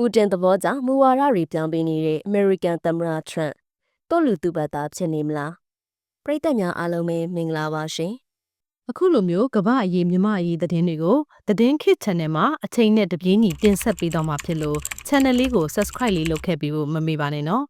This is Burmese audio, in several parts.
ပူတင်သဘောကြောင့်မူဝါဒတွေပြောင်းပေးနေတဲ့အမေရိကန်သမ္မတထရန့်တော့လူသူပတ်သားဖြစ်နေမလားပရိသတ်များအားလုံးပဲမင်္ဂလာပါရှင်အခုလိုမျိုးကမ္ဘာအရေးမြမအရေးသတင်းတွေကိုသတင်းခစ် channel မှာအချိန်နဲ့တပြေးညီတင်ဆက်ပေးတော့မှာဖြစ်လို့ channel လေးကို subscribe လေးလုပ်ခဲ့ပြီးဖို့မမေ့ပါနဲ့နော်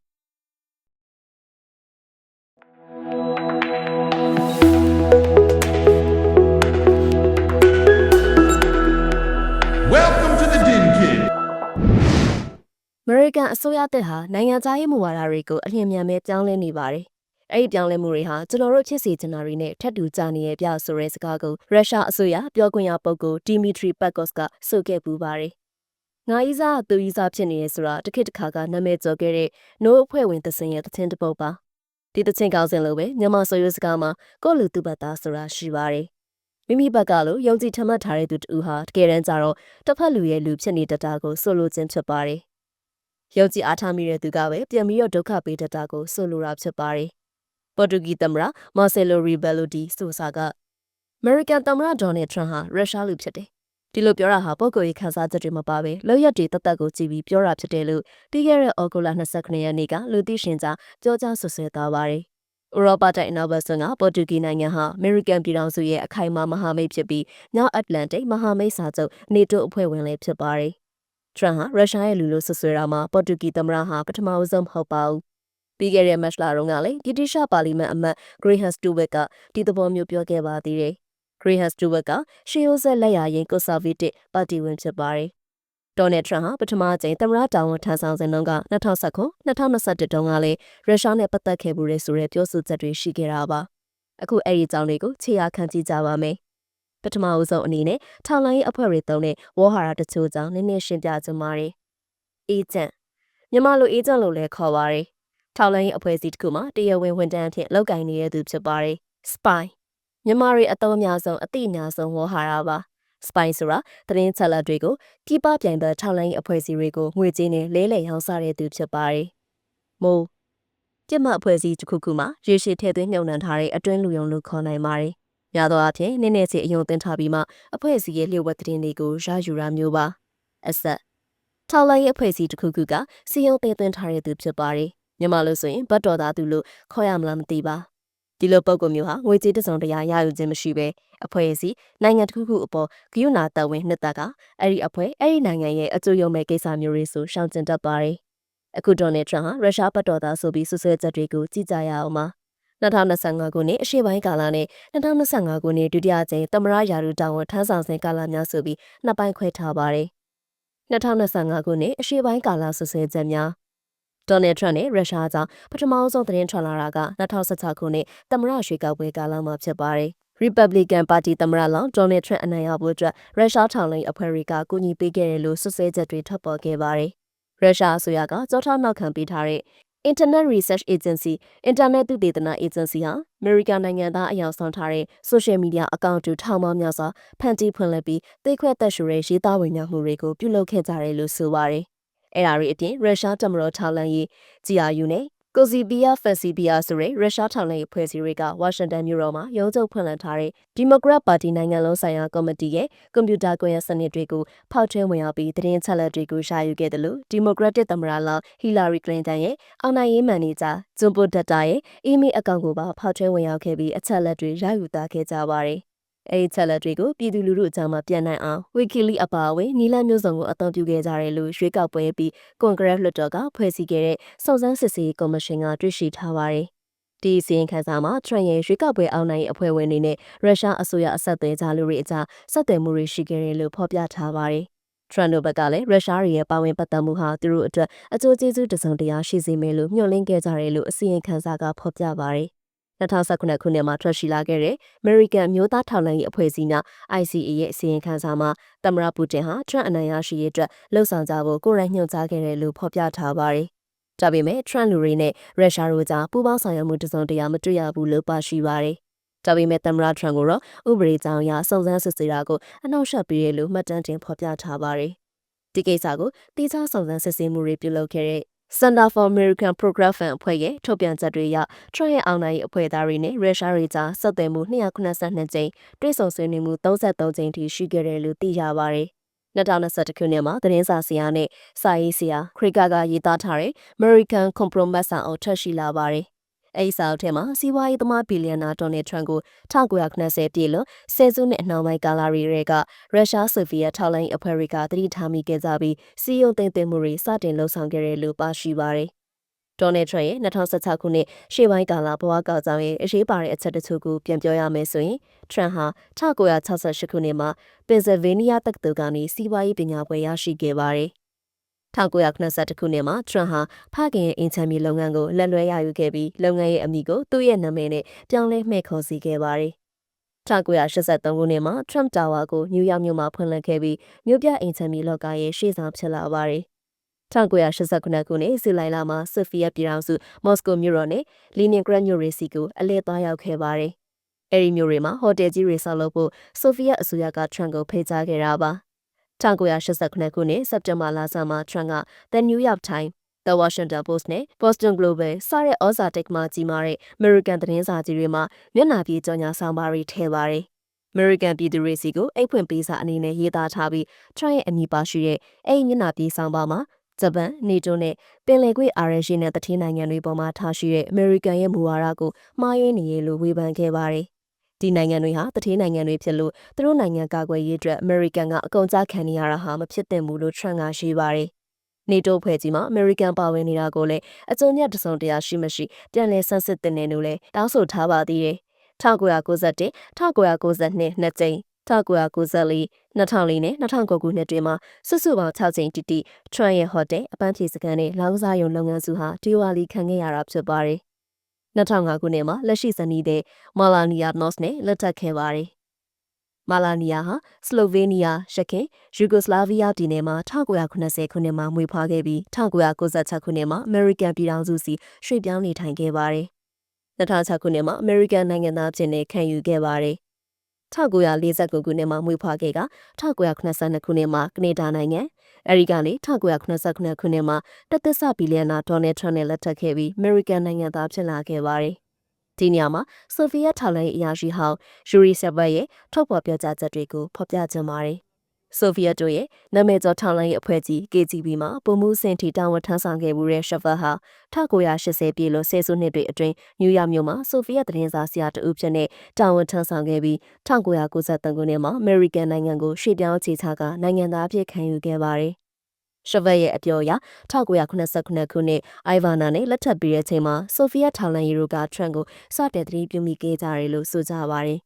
မေရိကန်အစိုးရတပ်ဟာနိုင်ငံသားရေးမူဝါဒတွေကိုအလျင်အမြန်ပဲပြောင်းလဲနေပါတယ်အဲ့ဒီပြောင်းလဲမှုတွေဟာကျွန်တော်တို့ဖြစ်စေချင်တာတွေနဲ့ထပ်တူကြနေရဲ့ပြဆိုတဲ့စကားကိုရုရှားအစိုးရပြောခွင့်ရပုဂ္ဂိုလ်ဒီမီထရီပက်ကော့စ်ကဆိုခဲ့ပူပါတယ်ငါဤစားသူဤစားဖြစ်နေရဲဆိုတာတစ်ခေတ်တစ်ခါကနာမည်ကျော်ခဲ့တဲ့နိုးအဖွဲ့ဝင်သစင်ရဲ့တခြင်းတစ်ပုတ်ပါဒီတခြင်းကောင်းစင်လိုပဲမြန်မာဆိုရိုးစကားမှာကိုယ့်လူသူပတ်သားဆိုတာရှိပါတယ်မိမိဘက်ကလို့ယုံကြည်ထမှတ်ထားတဲ့သူတူဟာတကယ်တမ်းကျတော့တစ်ဖက်လူရဲ့လူဖြစ်နေတတ်တာကိုဆိုလိုခြင်းဖြစ်ပါတယ် ယုံကြည်အားထားမိတဲ့သူကပဲပြန်ပြီးတော့ဒုက္ခပေးတတ်တာကိုဆိုလိုတာဖြစ်ပါတယ်ပေါ်တူဂီသမ္မတမာဆယ်လိုရီဘယ်လိုဒီဆိုစာကအမေရိကန်သမ္မတဒေါ်နယ်ထရန့်ဟာရုရှားလူဖြစ်တယ်ဒီလိုပြောတာဟာပုဂ္ဂိုလ်ရေးခန်းစားချက်တွေမပါဘဲလောက်ရက်တွေတသက်ကိုကြည့်ပြီးပြောတာဖြစ်တယ်လို့ပြီးခဲ့တဲ့ဩဂုတ်လ29ရက်နေ့ကလူသိရှင်ကြားကြောကြားဆွဆွဲသွားပါတယ်။ဥရောပတိုက်အနောက်ဘက်ဆွန်ကပေါ်တူဂီနိုင်ငံဟာအမေရိကန်ပြည်ထောင်စုရဲ့အခိုင်အမာမဟာမိတ်ဖြစ်ပြီးမြောက်အတ္တလန်တိတ်မဟာမိတ်စာချုပ်နေတိုအဖွဲ့ဝင်လည်းဖြစ်ပါတယ်။ ထရန့်ဟာရုရှားရဲ့လူလို့ဆွဆွဲတာမှာပေါ်တူဂီသမ္မတဟာပထမဆုံးမဟုတ်ပါဘူး။ပြီးခဲ့တဲ့မတ်လတုန်းကလည်းဗြိတိရှပါလီမန်အမတ်ဂရေဟန်စတူဝက်ကဒီသဘောမျိုးပြောခဲ့ပါသေးတယ်။ Graham Stewart ကရှီယိုဇက်လက်ရရင်ကွန်ဆာဗေးတစ်ပါတီဝင်ဖြစ်ပါတယ်။ဒေါ်နယ်ထရန့်ဟာပထမအကြိမ်သမ္မတတာဝန်ထမ်းဆောင်စဉ်တုန်းက2019 2021တုန်းကလည်းရုရှားနဲ့ပတ်သက်ခဲ့မှုတွေဆိုတဲ့ပြောဆိုချက်တွေရှိခဲ့တာပါ။အခုအဲ့ဒီအကြောင်းတွေကိုခြေရာခံကြည့်ကြပါမယ်။ ပထမအဦးဆုံးအနေနဲ့ထောင်လိုင်းအဖွဲ့တွေတုံးတဲ့ဝေါ်ဟာရတချို့ကြောင့်နည်းနည်းရှင်းပြကြပါမယ်။အေဂျင့်မြန်မာလိုအေဂျင့်လို့လည်းခေါ်ပါတယ်။ထောင်လိုင်းအဖွဲ့အစည်းတစ်ခုမှာတရားဝင်ဝန်ထမ်းအဖြစ်လုပ်ကိုင်နေတဲ့သူဖြစ်ပါတယ်။ spy မြန်မာတွေအသုံးအများဆုံးအသိအများဆုံးဝေါ်ဟာရပါ spy ဆိုတာသတင်းချက်လက်တွေကိုပြည်ပပြိုင်ဘက်ထောက်လိုင်းအဖွဲ့အစည်းတွေကိုငွေကြေးနဲ့လဲလှယ်ရောင်းစားတဲ့သူဖြစ်ပါတယ်။မိုးပြစ်မှတ်အဖွဲ့အစည်းတစ်ခုခုမှာရေရှည်ထည့်သွင်းညှုံနှံထားတဲ့အတွင်းလူယုံလို့ခေါ်နိုင်ပါတယ်။ များသောအားဖြင့်နည်းနည်းစီအယုံတင်ထားပြီးမှအဖွဲ့အစည်းရဲ့လျှို့ဝှက်သတင်းတွေကိုရယူရမျိုးပါ။အဆက်ထောက်လိုင်းအဖွဲ့အစည်းတစ်ခုခုကစီယုံတင်သွင်းထားတဲ့သူဖြစ်ပါတယ်။မြန်မာလို့ဆိုရင်ဘတ်တော်သားသူလို့ခေါ်ရမလားမသိပါ။ဒီလိုပုံကုမျိုးဟာငွေကြေးတစုံတရာရယူခြင်းမရှိဘဲအဖွဲ့အစည်းနိုင်ငံတစ်ခုခုအပေါ်ဂယုဏတပ်ဝင်နှစ်သက်ကအဲ့ဒီအဖွဲ့အဲ့ဒီနိုင်ငံရဲ့အကျိုးရုံမဲ့ကိစ္စမျိုးတွေဆိုရှောင်ကျဉ်တတ်ပါတယ်။အခုဒေါ်နယ်ထရန့်ဟာရုရှားပတ်တော်သားဆိုပြီးဆွဆွဲချက်တွေကိုကြည့်ကြရအောင်ပါ။ 2025ခုနှစ်အရှေ့ပိုင်းကာလနဲ့2025ခုနှစ်ဒုတိယကြိမ်သမရယာရုတောင်ဝန်ထမ်းဆောင်စဉ်ကာလများဆိုပြီးနှစ်ပိုင်းခွဲထားပါတယ်။2025ခုနှစ်အရှေ့ပိုင်းကာလဆွဆွဲချက်များဒေါ်နယ်ထရန့်နဲ့ရုရှားကြောင့်ပထမဆုံးသတင်းထွက်လာတာက2016ခုနှစ်သမ္မတရွေးကောက်ပွဲကာလမှာဖြစ်ပါတယ်။ Republican Party သမ္မတလောင်းဒေါ်နယ်ထရန့်အနိုင်ရဖို့အတွက်ရုရှားထောင်လှိမ်အဖွဲ့တွေကကူညီပေးခဲ့တယ်လို့ဆွဆွဲချက်တွေထွက်ပေါ်ခဲ့ပါတယ်။ရုရှားအစိုးရကကြောထောက်နောက်ခံပေးထားတဲ့ Internet Research Agency Internet သုတေသန Agency ဟာ American နိုင်ငံသားအယောင်ဆောင်ထားတဲ့ social media account တွေထောင်ပေါင်းများစွာဖန်တီးဖွင့်လှစ်ပြီးသိခွဲသက်ရှူတဲ့ရေးသားဝင်ရောက်မှုတွေကိုပြုလုပ်ခဲ့ကြတယ်လို့ဆိုပါတယ်။အဲ့ဒါတွေအပြင်ရုရှားတမတော်ထောက်လန်ရေး GRU နဲ့ ကိုစီဘီယာဖက်စီဘီယာဆိုတဲ့ရုရှားထောက်လှမ်းရေးဖွဲ့စည်းတွေကဝါရှင်တန်မြို့တော်မှာရုံးချုပ်ဖွင့်လှစ်ထားတဲ့ဒီမိုကရက်ပါတီနိုင်ငံလုံးဆိုင်ရာကော်မတီရဲ့ကွန်ပျူတာကွန်ရက်စနစ်တွေကိုဖောက်ထွင်းဝင်ရောက်ပြီးသတင်းချက်လက်တွေကိုရှာယူခဲ့တယ်လို့ဒီမိုကရက်တစ်သမ္မတလောင်းဟီလာရီကလင်တန်ရဲ့အောင်နိုင်ရေးမန်နေဂျာဂျွန်ပိုဒက်တာရဲ့အီးမေးလ်အကောင့်ကိုပါဖောက်ထွင်းဝင်ရောက်ခဲ့ပြီးအချက်လက်တွေရယူသားခဲ့ကြပါတယ် အဲဒီချက်လက်တွေကိုပြည်သူလူထုအကြားမှာပြန်နိုင်အောင် Wikileaks အပါအဝင်နီလန်မျိုးစုံကိုအသုံးပြုခဲ့ကြတယ်လို့ရွေးကောက်ပွဲပြီးကွန်ဂရက်လွှတ်တော်ကဖွဲ့စည်းခဲ့တဲ့စုံစမ်းစစ်ဆေးကော်မရှင်ကတွေ့ရှိထားပါတယ်။ဒီစီရင်ခံစာမှာထရန့်ရဲ့ရွေးကောက်ပွဲအောင်နိုင်အဖွဲ့ဝင်တွေနဲ့ရုရှားအစိုးရအဆက်အသွယ်ကြားလူတွေအကြားဆက်သွယ်မှုတွေရှိခဲ့တယ်လို့ဖော်ပြထားပါတယ်။ထရန်တို့ဘက်ကလည်းရုရှားရဲ့ပါဝင်ပတ်သက်မှုဟာသူတို့အတွက်အကျိုးကျေးဇူးတစုံတရာရှိစေမယ်လို့မျှော်လင့်ခဲ့ကြတယ်လို့အစီရင်ခံစာကဖော်ပြပါတယ် 2019ခုနှစ်မှာထွက်ရှိလာခဲ့တဲ့ American မျိုးသားထောက်လှမ်းရေးအဖွဲ့အစည်းများ ICA ရဲ့အစီရင်ခံစာမှာသမ္မတပူတင်ဟာ Trump အနိုင်ရရှိရေးအတွက်လှုံ့ဆော်ကြဖို့ကိုယ်တိုင်ညွှန်ကြားခဲ့တယ်လို့ဖော်ပြထားပါတယ်။ဒါပေမဲ့ Trump လူတွေနဲ့ရုရှားတို့ကြားပူးပေါင်းဆောင်ရွက်မှုတစုံတရာမတွေ့ရဘူးလို့ပါရှိပါတယ်။ဒါပေမဲ့သမ္မတ Trump ကိုတော့ဥပဒေကြောင်းအရစုံစမ်းစစ်ဆေးတာကိုအနှောက်အယှက်ပေးရလို့မှတ်တမ်းတင်ဖော်ပြထားပါတယ်။ဒီကိစ္စကိုတိကျစုံစမ်းစစ်ဆေးမှုတွေပြုလုပ်ခဲ့တဲ့ Center for American Progress Fund အဖွဲ့ရဲ့ထုတ်ပြန်ချက်တွေအရထရန့်ရဲ့အောင်နိုင်ရေးအဖွဲ့သားတွေနဲ့ရုရှားတွေကြားဆက်သွယ်မှု292ကြိမ်တွေ့ဆုံဆွေးနွေးမှု33ကြိမ်ထိရှိခဲ့တယ်လို့သိရပါတယ်2021ခုနှစ်မှာသတင်းစာဆရာနဲ့စာရေးဆရာခရစ်ကာကရေးသားထားတဲ့ American Compromise စာအုပ်ထွက်ရှိလာပါတယ်။ အဲဒီစာအုပ်ထဲမှာစီးပွားရေးသမားဘီလီယံနာဒေါ်နယ်ထရန့်ကို1990ပြည့်လို့ဆယ်စုနှစ်အနှောင်းပိုင်းကာလတွေကရုရှားဆိုဗီယက်ထောက်လိုင်းအဖွဲ့တွေကတတိထားမိခဲ့ကြပြီးစီးရုံသိမ်းသွင်းမှုတွေစတင်လှုံ့ဆော်ခဲ့တယ်လို့ပါရှိပါတယ်။ဒေါ်နယ်ထရန့်ရဲ့2016ခုနှစ်ရှေ့ပိုင်းကာလဘဝကောက်ကြောင်ရဲ့အရေးပါတဲ့အချက်တချို့ကိုပြန်ပြောရမယ်ဆိုရင်ထရန့်ဟာ1968ခုနှစ်မှာပင်ဆယ်ဗေးနီးယားတက္ကသိုလ်ကနေစီးပွားရေးပညာပွဲရရှိခဲ့ပါတယ်။ 1990ခုနှစ်မှာထရန့်ဟာဖခင်ရဲ့အင်ချမ်းမြေလုပ်ငန်းကိုလက်လွဲရယူခဲ့ပြီးလုပ်ငန်းရဲ့အမိကိုသူ့ရဲ့နာမည်နဲ့ပြောင်းလဲမှဲ့ခေါ်စီခဲ့ပါတယ်။1983ခုနှစ်မှာ Trump Tower ကိုနယူးယောက်မြို့မှာဖွင့်လှစ်ခဲ့ပြီးမြို့ပြအိမ်ချမ်းမြေလောကရဲ့ရှေ့ဆောင်ဖြစ်လာပါတယ်။1989ခုနှစ်ဇူလိုင်လမှာဆိုဖီယာပြည်ထောင်စုမော်စကိုမြို့တော်နဲ့လီနင်ဂရတ်မြို့ရီစီကိုအလဲသွားရောက်ခဲ့ပါတယ်။အဲဒီမြို့တွေမှာဟိုတယ်ကြီးတွေဆောက်လုပ်ဖို့ဆိုဖီယာအစိုးရကထရန့်ကိုဖိတ်ကြားခဲ့တာပါ။ 1989ခုနှစ်စက်တင်ဘာလဆန်းမှာထရန့်က The New York Times The Washington Post နဲ့ Boston Globe စတဲ့ဩဇာတိတ်မှကြီးမားတဲ့ American သတင်းစာကြီးတွေမှာမျက်နှာပြေကြော်ညာဆောင်ပါတွေထည့်ပါတယ်။ American ပြည်သူတွေစီကိုအိတ်ဖွင့်ပေးစာအနေနဲ့ရေးသားထားပြီး Trump ရဲ့အမည်ပါရှိတဲ့အဲ့ဒီမျက်နှာပြေဆောင်ပါမှာဂျပန်နေတိုနဲ့ပင်လယ်ကွေ့အာရရှိနဲ့တတိနိုင်ငံတွေပေါ်မှာထားရှိတဲ့အမေရိကန်ရဲ့မူဝါဒကိုမှားယွင်းနေရလို့ဝေဖန်ခဲ့ပါတယ်။ ဒီနိုင်ငံတွေဟာတတိနိုင်ငံတွေဖြစ်လို့သူတို့နိုင်ငံကာကွယ်ရေးအတွက်အမေရိကန်ကအကုန်ကြခံနေရတာဟာမဖြစ်သင့်ဘူးလို့ထရန့်ကရှိပါတယ်။နေတိုးဖွဲ့ကြီးမှာအမေရိကန်ပါဝင်နေတာကိုလည်းအကျုံးညက်တစုံတရာရှိမရှိပြန်လည်ဆန်းစစ်တင်နေလို့လည်းတောင်းဆိုထားပါသေးတယ်။1991 1992နှစ်ကြိမ်1994 2004နဲ့2009ခုနှစ်တွင်မှာစုစုပေါင်း6ကြိမ်တိတိထရန့်ရဲ့ဟိုတယ်အပန်းဖြေစကန်နဲ့လောင်းစားရုံလုပ်ငန်းစုဟာဒီဝါလီခံခဲ့ရတာဖြစ်ပါတယ်။ 2005ခုနှစ်မှာလက်ရှိဇနီးတဲ့မာလာနီယာနော့စ်နဲ့လက်ထပ်ခဲ့ပါတယ်။မာလာနီယာဟာစလိုဗေးနီးယားရှခင်ယူဂိုစလာဗီးယားပြည်နယ်မှာ1990ခုနှစ်မှာမွေးဖွားခဲ့ပြီး1996ခုနှစ်မှာအမေရိကန်ပြည်ထောင်စုစီရွှေ့ပြောင်းနေထိုင်ခဲ့ပါတယ်။2006ခုနှစ်မှာအမေရိကန်နိုင်ငံသားဖြစ်နေခံယူခဲ့ပါတယ်1949ခုနှစ်မှာမွေးဖွားခဲ့က1982ခုနှစ်မှာကနေဒါနိုင်ငံ အဲဒီကနေ1989ခုနှစ်မှာတသက်ဆဘီလီယံနာဒေါ်နယ်ထရန့်နဲ့လက်ထပ်ခဲ့ပြီးအမေရိကန်နိုင်ငံသားဖြစ်လာခဲ့ပါတယ်။ဒီနေရာမှာဆိုဗီယက်ထောက်လှမ်းရေးအရာရှိဟောင်းယူရီဆက်ဘတ်ရဲ့ထုတ်ဖော်ပြောကြားချက်တွေကိုဖော်ပြကြပါတယ်။ ဆိုဗီယက်တို့ရဲ့နာမည်ကျော်ထောင်လိုင်းရေးအဖွဲ့ကြီး KGB မှာပုံမှုစင်တီတာဝန်ထမ်းဆောင်ခဲ့မှုတဲ့ရှက်ဖတ်ဟာ1980ပြည့်လို့ဆယ်စုနှစ်တွေအတွင်းနယူးယောက်မြို့မှာဆိုဗီယက်သတင်းစာဆရာတဦးဖြစ်တဲ့တာဝန်ထမ်းဆောင်ခဲ့ပြီး1993ခုနှစ်မှာအမေရိကန်နိုင်ငံကိုရှေ့ပြောင်းခြေချကနိုင်ငံသားအဖြစ်ခံယူခဲ့ပါတယ်ရှဗက်ရဲ့အပြောအရ1989ခုနှစ်အိုင်ဗာနာနဲ့လက်ထပ်ပြီးတဲ့အချိန်မှာဆိုဗီယက်ထောင်လန်ရီရိုကထရန့်ကိုစတဲ့တတိပြုမိခဲ့ကြတယ်လို့ဆိုကြပါတယ်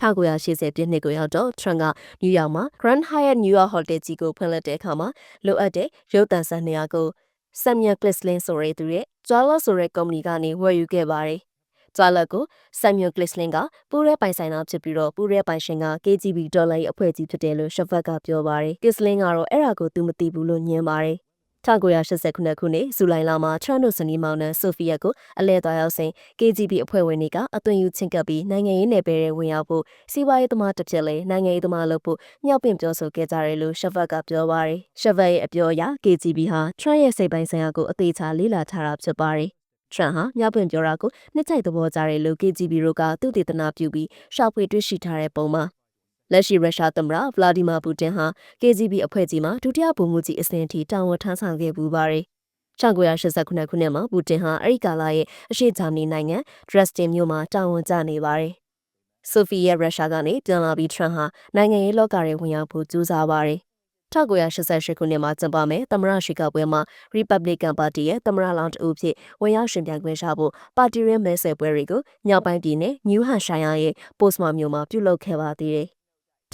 1980ပြည့်နှစ်ကိုရောက်တော့ထရန့်ကနယူးယောက်မှာ Grand Hyatt New York Hotel ကြီးကိုဖွင့်လှစ်တဲ့အခါမှာလိုအပ်တဲ့ရုပ်သံဆန်နေရာကို Samuel Glisslin ဆိုတဲ့သူရဲ့ Jala ဆိုတဲ့ကုမ္ပဏီကနေဝယ်ယူခဲ့ပါတယ်။ Jala ကို Samuel Glisslin ကပူရဲပိုင်ဆိုင်တာဖြစ်ပြီးတော့ပူရဲပိုင်ရှင်က KGB ဒေါ်လာရဲ့အဖွဲ့ကြီးဖြစ်တယ်လို့ Shafat ကပြောပါတယ်။ Glisslin ကတော့အဲ့ဒါကိုသူမသိဘူးလို့ညင်းပါတယ်။ 1989ခုနှစ်ဇူလိုင်လမှာထရန့်တို့စနီမောင်နှံဆိုဖီယက်ကိုအလဲသွားရောက်စဉ် KGB အဖွဲ့ဝင်တွေကအသွင်ယူချင်းကပ်ပြီးနိုင်ငံရေးနယ်ပယ်တွေဝင်ရောက်ဖို့စီးပွားရေးသမားတစ်ဖြစ်လဲနိုင်ငံရေးသမားလို့ဖို့ညှောက်ပင့်ပြောဆိုခဲ့ကြတယ်လို့ရှက်ဖတ်ကပြောပါရယ်ရှက်ဖတ်ရဲ့အပြောအရ KGB ဟာထရန့်ရဲ့စိတ်ပိုင်းဆိုင်ရာကိုအသေးချာလေ့လာထားတာဖြစ်ပါတယ်ထရန်ဟာမြောက်ပင်ပြောတာကိုနှစ်ချိုက်သဘောကြတယ်လို့ KGB တို့ကသူတည်တနာပြုပြီးရှောက်ဖွေတွေ့ရှိထားတဲ့ပုံမှာ လက်ရှိရုရှားသမ္မတဗလာဒီမာပူတင်ဟာ KGB အဖွဲ့ကြီးမှာဒုတိယဗိုလ်မှူးကြီးအဆင့်အထိတာဝန်ထမ်းဆောင်ခဲ့ပူပါတယ်။1989ခုနှစ်မှာပူတင်ဟာအဲဒီကာလရဲ့အရှေ့ဂျာမနီနိုင်ငံဒရက်စတင်မြို့မှာတာဝန်ကျနေပါတယ်။ဆိုဖီရဲ့ရုရှားကနေပြန်လာပြီးထရန့်ဟာနိုင်ငံရေးလောကတွေဝင်ရောက်ဖို့ကြိုးစားပါတယ်။1988ခုနှစ်မှာကျင်းပမယ်သမ္မတရှိကပွဲမှာ Republican Party ရဲ့သမ္မတလောင်းတဦးဖြစ်ဝင်ရောက်ရှင်ပြိုင်ခွင့်ရဖို့ပါတီရင်းမဲဆယ်ပွဲတွေကိုညောက်ပိုင်းပြည်နယ် New Hampshire ရဲ့ Postma မြို့မှာပြုလုပ်ခဲ့ပါသေးတယ်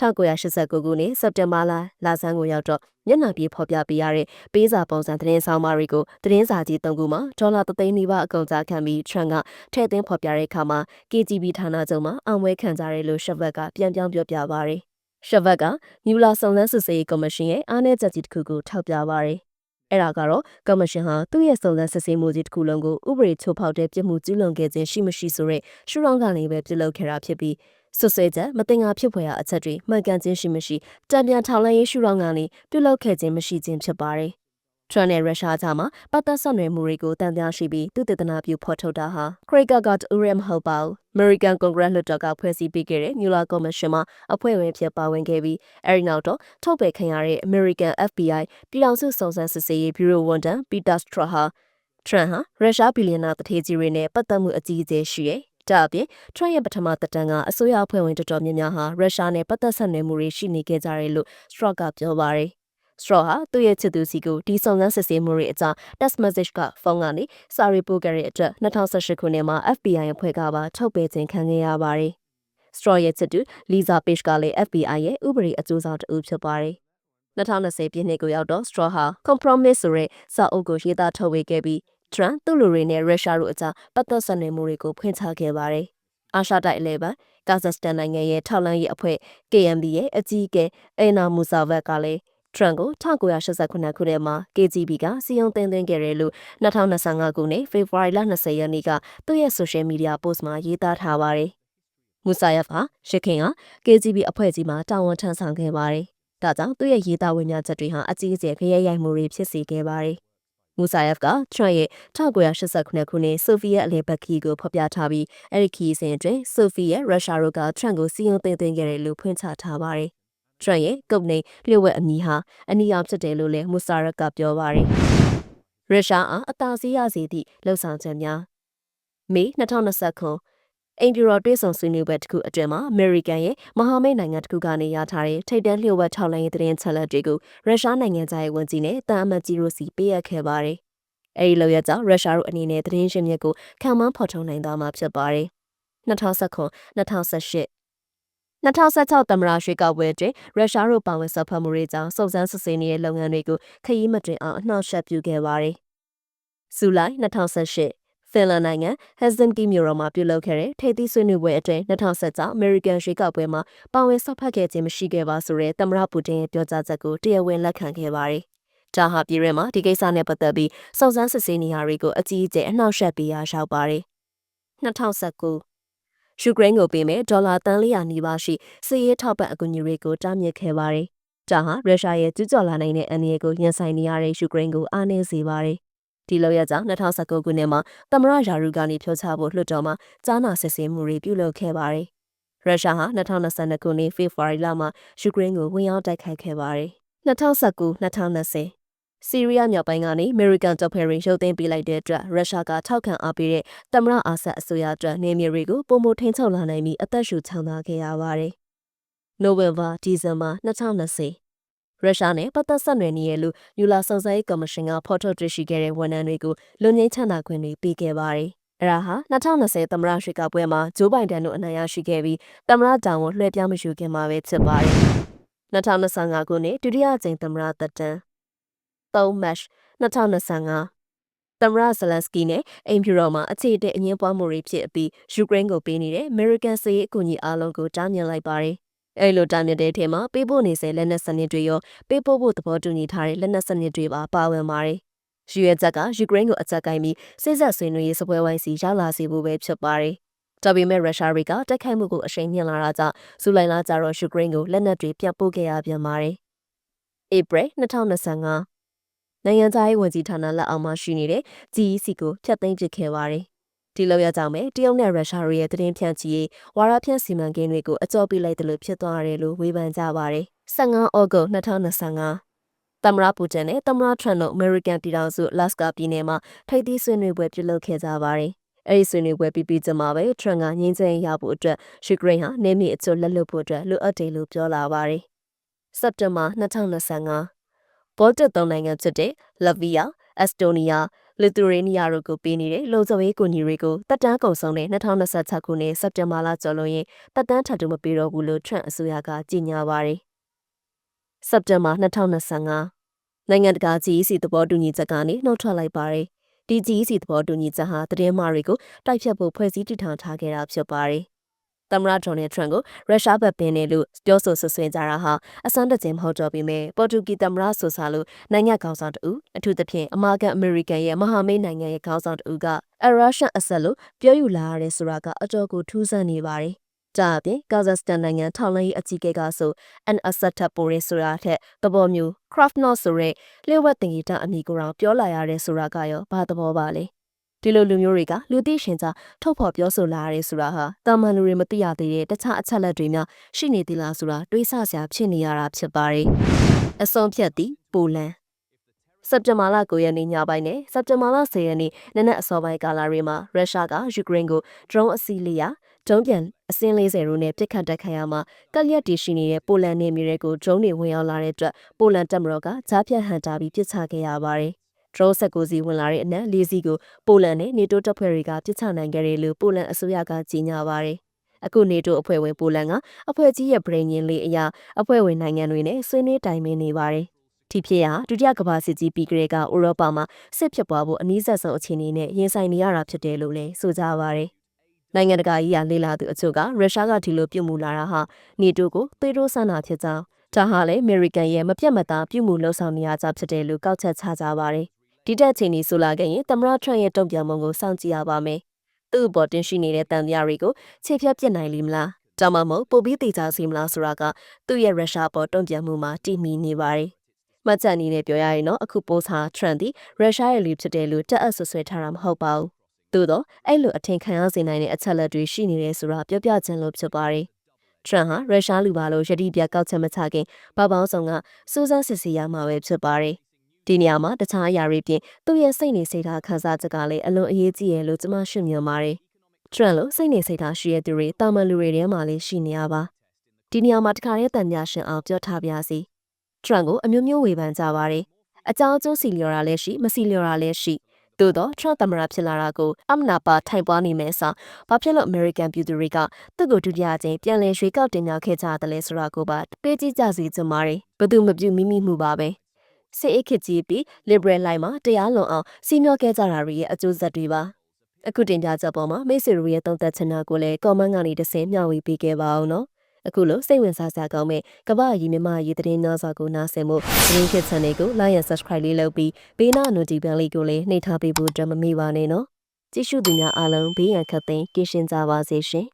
1989ခုနှစ်စက်တင်ဘာလလဆန်းကိုရောက်တော့မျက်နှာပြေဖော်ပြပေးရတဲ့ပေးစာပုံစံသတင်းဆောင်မာတွေကိုသတင်းစာကြီး၃ခုမှာဒေါ်လာ3သိန်းနီးပါးအကုန်ကြားခံပြီးထရန့်ကထည့်သွင်းဖော်ပြတဲ့အခါမှာ KGB ဌာနချုပ်မှာအောင်ပွဲခံကြတယ်လို့ရှက်ဗက်ကပြန်ပြောင်းပြောပြပါရယ်ရှက်ဗက်ကမြူလာစုံစမ်းစစ်ဆေးရေးကော်မရှင်ရဲ့အားနည်းချက်ကြီးတစ်ခုကိုထောက်ပြပါရယ်အဲ့ဒါကတော့ကော်မရှင်ဟာသူ့ရဲ့စုံစမ်းစစ်ဆေးမှုကြီးတစ်ခုလုံးကိုဥပဒေချိုးဖောက်တဲ့ပြစ်မှုကျူးလွန်ခဲ့ခြင်းရှိမရှိဆိုတဲ့ရှုထောင့်ကနေပဲပြုလုပ်ခဲ့တာဖြစ်ပြီး ဆွဆွဲချက်မတင်ငါဖြစ်ဖွယ်ရာအချက်တွေမှန်ကန်ခြင်းရှိမရှိတံပြန်ထောင်လှမ်းရေးရှုထောင့်ကနေပြုလုပ်ခဲ့ခြင်းမရှိခြင်းဖြစ်ပါတယ်ထရန့်နဲ့ရုရှားကြားမှာပတ်သက်ဆက်နွယ်မှုတွေကိုတန်ကြားရှိပြီးသူတည်တနာပြုဖော်ထုတ်တာဟာခရိကကတူရဲမဟုတ်ပါဘူး။ American Congress လွှတ်တော်ကဖွဲ့စည်းပေးခဲ့တဲ့ Mueller Commission မှာအဖွဲ့ဝင်ဖြစ်ပါဝင်ခဲ့ပြီးအဲဒီနောက်တော့ထုတ်ပယ်ခံရတဲ့ American FBI ပြည်ထောင်စုစုံစမ်းစစ်ဆေးရေးဘျူရိုဝန်ထမ်း Peter Strzok ဟာထရန့်ဟာရုရှားဘီလီယံနာတထေးကြီးတွေနဲ့ပတ်သက်မှုအကြီးအကျယ်ရှိတယ်။ ဒါအပြင်ထရန့်ရဲ့ပထမသက်တမ်းကအစိုးရအဖွဲ့ဝင်တော်တော်များများဟာရုရှားနဲ့ပတ်သက်ဆက်နွယ်မှုတွေရှိနေခဲ့ကြတယ်လို့ Strzok ကပြောပါတယ်။ Straw ဟာသူ့ရဲ့ချစ်သူစီကိုဒီစုံစမ်းစစ်ဆေးမှုတွေအကြောင်း text message ကဖုန်းကနေစာရီပို့ခဲ့တဲ့အတွက်2018ခုနှစ်မှာ FBI အဖွဲ့ကပါထုတ်ပယ်ခြင်းခံခဲ့ရပါတယ်။ Straw ရဲ့ချစ်သူ Lisa Page ကလည်း FBI ရဲ့ဥပဒေအကျိုးဆောင်တဦးဖြစ်ပါတယ်။2020ပြည့်နှစ်ကိုရောက်တော့ Straw ဟာ Compromise ဆိုတဲ့စာအုပ်ကိုရေးသားထုတ်ဝေခဲ့ပြီး Trump သူ့လူတွေနဲ့ရုရှားတို့အကြားပတ်သက်ဆက်နွယ်မှုတွေကိုဖွင့်ချခဲ့ပါတယ်။အာရှတိုက်အလဲပိုင်းကာဇက်စတန်နိုင်ငံရဲ့ထောက်လှမ်းရေးအဖွဲ့ KMB ရဲ့အကြီးအကဲအနာမူဆာဗက်ကလည်းထရန့်ကို1989ခုနှစ်မှာ KGB ကစီယုံတင်သွင်းခဲ့တယ်လို့2025ခုနှစ်ဖေဖော်ဝါရီလ20ရက်နေ့ကသူ့ရဲ့ social media post မှာရေးသားထားပါတယ်။မူဆာယက်ဟာရခင်က KGB အဖွဲ့ကြီးမှာတာဝန်ထမ်းဆောင်ခဲ့ပါတယ်။ဒါကြောင့်သူ့ရဲ့ရေးသားဝေမျှချက်တွေဟာအကြီးအကျယ်ခရဲရိုက်မှုတွေဖြစ်စေခဲ့ပါတယ်။ မူဆာယက်ကထရန့်ရဲ့1989ခုနှစ်ဆိုဗီယက်အလယ်ဘက်ခီကိုဖော်ပြထားပြီးအဲ့ဒီခီစဉ်အတွင်းဆိုဗီယက်ရုရှားတို့ကထရန့်ကိုစီယုံတင်သွင်းခဲ့တယ်လို့ဖွင့်ချထားပါတယ်။ထရန့်ရဲ့ကုတ်နေလျှို့ဝှက်အမည်ဟာအနီအောင်ဖြစ်တယ်လို့လည်းမူဆာရက်ကပြောပါတယ်။ရုရှားအားအသာစီးရစေသည့်လှုပ်ဆောင်ချက်များမေ2020ခု အိမ်ပြူတော်တွဲဆောင်ဆွေးနွေးပွဲတစ်ခုအတွင်းမှာအမေရိကန်ရဲ့မဟာမိတ်နိုင်ငံတစ်ခုကနေရထားတဲ့ထိပ်တန်းလျှို့ဝှက်ထောက်လှမ်းရေးသတင်းချက်လက်တွေကိုရုရှားနိုင်ငံသားရဲ့ဝန်ကြီးနဲ့တာအမတ်ကြီးတို့စီပေးအပ်ခဲ့ပါတယ်။အဲဒီလိုရကြောင့်ရုရှားတို့အနေနဲ့သတင်းရှင်မြစ်ကိုခံမှန်းဖော်ထုတ်နိုင်သွားမှာဖြစ်ပါတယ်။2019 2018 2016သမ္မတရွှေကောက်ပွဲတွင်ရုရှားတို့ပါဝင်ဆက်ဖက်မှုတွေကြောင့်စုံစမ်းစစ်ဆေးနေတဲ့လုပ်ငန်းတွေကိုခရီးမတင်အောင်အနှောက်အယှက်ပြုခဲ့ပါတယ်။ဇူလိုင်2018 ဖင်လန်နိုင်ငံဟက်ဇင်ကီမြို့တော်မှာပြုလုပ်ခဲ့တဲ့ထိပ်သီးဆွေးနွေးပွဲအတွင်း2016အမေရိကန်ရွှေကောက်ပွဲမှာပါဝင်ဆက်ဖက်ခဲ့ခြင်းမရှိခဲ့ပါဆိုတဲ့သမ္မတပူတင်ရဲ့ပြောကြားချက်ကိုတရားဝင်လက်ခံခဲ့ပါတယ်။ဒါဟာပြည်ရဲမှာဒီကိစ္စနဲ့ပတ်သက်ပြီးစုံစမ်းစစ်ဆေးနေရတွေကိုအကြီးအကျယ်အနှောက်အယှက်ပေးရရောက်ပါတယ်။2019ယူကရိန်းကိုပေးမဲ့ဒေါ်လာတန်400နီးပါးရှိစစ်ရေးထောက်ပံ့အကူအညီတွေကိုတားမြစ်ခဲ့ပါတယ်။ဒါဟာရုရှားရဲ့ကျူးကျော်လာနိုင်တဲ့အန္တရာယ်ကိုရင်ဆိုင်နေရတဲ့ယူကရိန်းကိုအားနည်းစေပါတယ်။ ဒီလောက်ရကြောင့်2019ခုနှစ်မှာသမရယာရူကနေဖြောချဖို့လွှတ်တော်မှာကြားနာစစ်ဆေးမှုတွေပြုလုပ်ခဲ့ပါတယ်။ရုရှားဟာ2022ခုနှစ်ဖေဖော်ဝါရီလမှာယူကရိန်းကိုဝင်ရောက်တိုက်ခိုက်ခဲ့ပါတယ်။2019-2020ဆီးရီးယားမြောက်ပိုင်းကနေအမေရိကန်တပ်ဖွဲ့တွေရုပ်သိမ်းပေးလိုက်တဲ့အတွက်ရုရှားကထောက်ခံအားပေးတဲ့သမ္မတအာဆတ်အစိုးရအတွက်နေမြေတွေကိုပုံမထိန်ချုပ်လာနိုင်ပြီးအသက်ရှူချောင်သာခဲ့ရပါတယ်။နိုဝင်ဘာ၊ဒီဇင်ဘာ2020 ရုရှားနဲ့ပတ်သက်ဆက်နွယ်နေရလို့ယူလာစုံစမ်းရေးကော်မရှင်ကဖော်ထုတ်တွေ့ရှိခဲ့တဲ့ဝန်ထမ်းတွေကိုလူငင်းချမ်းသာခွင့်တွေပေးခဲ့ပါတယ်။အဲဒါဟာ2020သမ္မတရွေးကောက်ပွဲမှာဂျိုးဘိုင်ဒန်တို့အနိုင်ရရှိခဲ့ပြီးသမ္မတတောင်ကိုလွှဲပြောင်းမယူခင်မှာပဲဖြစ်ပါတယ်။2025ခုနှစ်ဒုတိယကြိမ်သမ္မတသက်တမ်း3 March 2025သမ္မတဇလန်စကီနဲ့အိမ်ဖြူတော်မှာအခြေအတဲ့အငင်းပွားမှုတွေဖြစ်ပြီးယူကရိန်းကိုပေးနေတဲ့ American စစ်ရေးအကူအညီအလုံးကိုတားမြစ်လိုက်ပါတယ်။ အဲလိုတားမြစ်တဲ့အထက်မှာပေးပို့နေစေလက်နက်စနစ်တွေရောပေးပို့ဖို့သဘောတူညီထားတဲ့လက်နက်စနစ်တွေပါပါဝင်ပါတယ်။ယူရဲချက်ကယူကရိန်းကိုအကြက်ကိုင်းပြီးစစ်ဆက်ဆွေးနွေးရေးစပွဲဝိုင်းစီရောက်လာစေဖို့ပဲဖြစ်ပါတယ်။ဒါပေမဲ့ရုရှားတွေကတိုက်ခိုက်မှုကိုအရှိန်မြင့်လာတာကြောင့်ဇူလိုင်လကျတော့ယူကရိန်းကိုလက်နက်တွေပြန်ပို့ခဲ့ရပြန်ပါတယ်။ April 2025နိုင်ငံသားရေးဝန်ကြီးဌာနလက်အောက်မှာရှိနေတဲ့ GEC ကိုဖျက်သိမ်းပစ်ခဲ့ပါတယ်။ ဒီလောက်ရကြောင့်ပဲတရုတ်နဲ့ရုရှားတို့ရဲ့သတင်းဖြန့်ချီရေးဝါရဖြန့်စီမံကိန်းတွေကိုအကြောပေးလိုက်တယ်လို့ဖြစ်သွားရတယ်လို့ဝေဖန်ကြပါတယ်။15ဩဂုတ်2025သမ္မတပူတင်နဲ့သမ္မတထရန့်တို့အမေရိကန်ပြည်ထောင်စုလတ်စကာပြည်နယ်မှာထိပ်သီးဆွေးနွေးပွဲပြုလုပ်ခဲ့ကြပါတယ်။အဲဒီဆွေးနွေးပွဲပြီးပြီးကြမှာပဲထရန့်ကငင်းချင်ရဖို့အတွက်ယူကရိန်းဟာနေမီအချို့လက်လွတ်ဖို့အတွက်လိုအပ်တယ်လို့ပြောလာပါတယ်။စက်တင်ဘာ2025ဘောတက်သုံးနိုင်ငံဖြစ်တဲ့လဗီယာ၊အက်စတိုးနီးယား၊ လစ်သူရေးနီးယားတို့ကိုပေးနေတဲ့လုံခြုံရေးကူညီတွေကိုတက်တန်းကုန်ဆုံးတဲ့2026ခုနှစ်စက်တင်ဘာလကျော်လွန်ရင်တက်တန်းထပ်တူမပေးတော့ဘူးလို့ထရန့်အစိုးရကကြေညာပါတယ်။စက်တင်ဘာ2025နိုင်ငံတကာ GEC သဘောတူညီချက်ကနေနှုတ်ထွက်လိုက်ပါတယ်။ဒီ GEC သဘောတူညီချက်ဟာတည်င်းမာတွေကိုတိုက်ဖြတ်ဖို့ဖွဲ့စည်းတည်ထောင်ထားခဲ့တာဖြစ်ပါတယ်။ သမ္မတဒေါ်နယ်ထရန့်ကိုရုရှားဘက်ပင်နေလို့ပြောဆိုဆွဆွင်ကြတာဟာအစမ်းတကျင်းမဟုတ်တော့ပေမဲ့ပေါ်တူဂီသမ္မတဆိုစားလို့နိုင်ငံခေါင်းဆောင်တူအထူးသဖြင့်အမေရိကန်အမေရိကန်ရဲ့မဟာမိတ်နိုင်ငံရဲ့ခေါင်းဆောင်တူကအရုရှားအဆက်လို့ပြောယူလာရတဲ့ဆိုတာကအတော်ကိုထူးဆန်းနေပါတယ်ကြအပြင်ကာဇက်စတန်နိုင်ငံထောင်လိုင်းအကြီးအကဲကဆို an asset ပိုရဲဆိုတာထက်သဘောမျိုး craft not ဆိုရဲလျှို့ဝှက်တင်ကြီးတအမိကိုတော့ပြောလာရတဲ့ဆိုတာကရောဘာသဘောပါလဲ ဒီလိုလူမျိုးတွေကလူသိရှင်ကြားထုတ်ဖော်ပြောဆိုလာရဲဆိုတာဟာတာမန်လူတွေမသိရသေးတဲ့တခြားအချက်လက်တွေများရှိနေသလားဆိုတာတွေးဆစရာဖြစ်နေရတာဖြစ်ပါတယ်အဆုံးဖြတ်သည့်ပိုလန်စက်တင်ဘာလ9ရက်နေ့ညပိုင်းနဲ့စက်တင်ဘာလ10ရက်နေ့နနက်အစောပိုင်းကာလတွေမှာရုရှားကယူကရိန်းကို drone အစီးလျာဒုံးပြန်အစင်း40ရိုးနဲ့ပြစ်ခတ်တက်ခံရမှာကလျက်တီရှိနေတဲ့ပိုလန်နေမြေတွေကို drone တွေဝင်ရောက်လာတဲ့အတွက်ပိုလန်တပ်မတော်ကဂျားပြတ်ဟန်တာပြီးပြစ်ချခဲ့ရပါတယ်။ drone ဆက်ကိုစီဝင်လာတဲ့အနက်၄စီးကိုပိုလန်နဲ့နေတိုးတပ်ဖွဲ့တွေကပြစ်ချနိုင်ခဲ့တယ်လို့ပိုလန်အစိုးရကကြေညာပါတယ်။အခုနေတိုးအဖွဲ့ဝင်ပိုလန်ကအဖွဲ့ကြီးရဲ့ပြည်ညင်လေးအရာအဖွဲ့ဝင်နိုင်ငံတွေနဲ့ဆွေးနွေးတိုင်ပင်နေပါတယ်။ဒီဖြစ်ရာဒုတိယကမ္ဘာစစ်ကြီးပြီးကလေးကဥရောပမှာစစ်ဖြစ်ပွားဖို့အနည်းဆက်ဆုံးအခြေအနေနဲ့ရင်ဆိုင်နေရတာဖြစ်တယ်လို့လည်းဆိုကြပါရယ်။နိုင်ငံတကာကြီးကလေလာသူအချို့ကရုရှားကဒီလိုပြုတ်မှုလာတာဟာနေတိုးကိုသေတိုးဆန္ဒဖြစ်ကြောင်းဒါဟာလည်းအမေရိကန်ရဲ့မပြတ်မသားပြုမှုလှုံ့ဆော်နေရကြဖြစ်တယ်လို့ကောက်ချက်ချကြပါရယ်။ ဒီတက်ချိန်ကြီးဆိုလာခဲ့ရင်သမ္မတထရန့်ရဲ့တုံ့ပြန်မှုကိုစောင့်ကြည့်ရပါမယ်။သူ့အပေါ်တင်ရှိနေတဲ့တန်တရားတွေကိုခြေဖြတ်ပြစ်နိုင်လိမ့်မလား။ဒါမှမဟုတ်ပိုပြီးတည်ကြစီမလားဆိုတာကသူ့ရဲ့ရုရှားပေါ်တုံ့ပြန်မှုမှာတည်မီနေပါတယ်။မှတ်ချက်အနေနဲ့ပြောရရင်တော့အခုပိုးစာထရန့်ဒီရုရှားရဲ့လူဖြစ်တယ်လို့တက်အပ်ဆွဆွဲထားတာမဟုတ်ပါဘူး။သို့တော့အဲ့လိုအထင်ခံရစေနိုင်တဲ့အချက်လက်တွေရှိနေတယ်ဆိုတာပြောပြခြင်းလို့ဖြစ်ပါတယ်။ထရန့်ဟာရုရှားလူပါလို့ယတိပြကောက်ချက်မချခင်ဘာပေါင်းဆောင်ကစူးစမ်းစစ်ဆေးရမှာပဲဖြစ်ပါတယ်။ ဒီနေရာမှာတခြားအရာတွေပြင်သူ့ရဲ့စိတ်နေစိတ်ထားခံစားချက်ကလည်းအလွန်အရေးကြီးရလို့ကျွန်မရှုမြင်ပါတယ်။ထရန့်လို့စိတ်နေစိတ်ထားရှိတဲ့သူတွေတာမန်လူတွေထဲမှာလည်းရှိနေရပါ။ဒီနေရာမှာတခါရဲတန်ညာရှင်အောင်ပြောထားပါစီ။ထရန့်ကိုအမျိုးမျိုးဝေဖန်ကြပါတယ်။အကြောင်းအကျိုးစီလျော်တာလည်းရှိမစီလျော်တာလည်းရှိ။သို့တော့ထရန့်သမ္မတဖြစ်လာတာကိုအမနာပါထိုင်ပွားနေမယ်ဆိုဘာဖြစ်လို့ American ပြည်သူတွေကသူ့ကိုဒုတိယအကြိမ်ပြန်လည်ရွေးကောက်တင်မြှောက်ခဲ့ကြတယ်လဲဆိုတာကိုပါတွေးကြည့်ကြစီကြပါရယ်ဘသူမပြုမိမိမှုပါပဲ စစ်အိတ်ခစ်ကြီးပြီး liberal line မှာတရားလွန်အောင်စီမျောခဲ့ကြတာတွေရဲ့အကျိုးဆက်တွေပါအခုတင်ပြချက်ပေါ်မှာမိတ်ဆွေတို့ရဲ့သုံးသပ်ချင်တာကိုလည်း comment ကနေတစ်ဆင့်မျှဝေပေးခဲ့ပါအောင်နော်အခုလိုစိတ်ဝင်စားစရာကောင်းမဲ့ကမ္ဘာရီမြမရေးသတင်းများစွာကိုနားဆင်မှုသတင်းခစ် channel ကို like and subscribe လေးလုပ်ပြီးဘေးနား notification လေးကိုလည်းနှိပ်ထားပေးဖို့အတွက်မမေ့ပါနဲ့နော်ကြည့်ရှုသူများအားလုံးဘေးရန်ခတ်သိမ်းကင်းရှင်းကြပါစေရှင်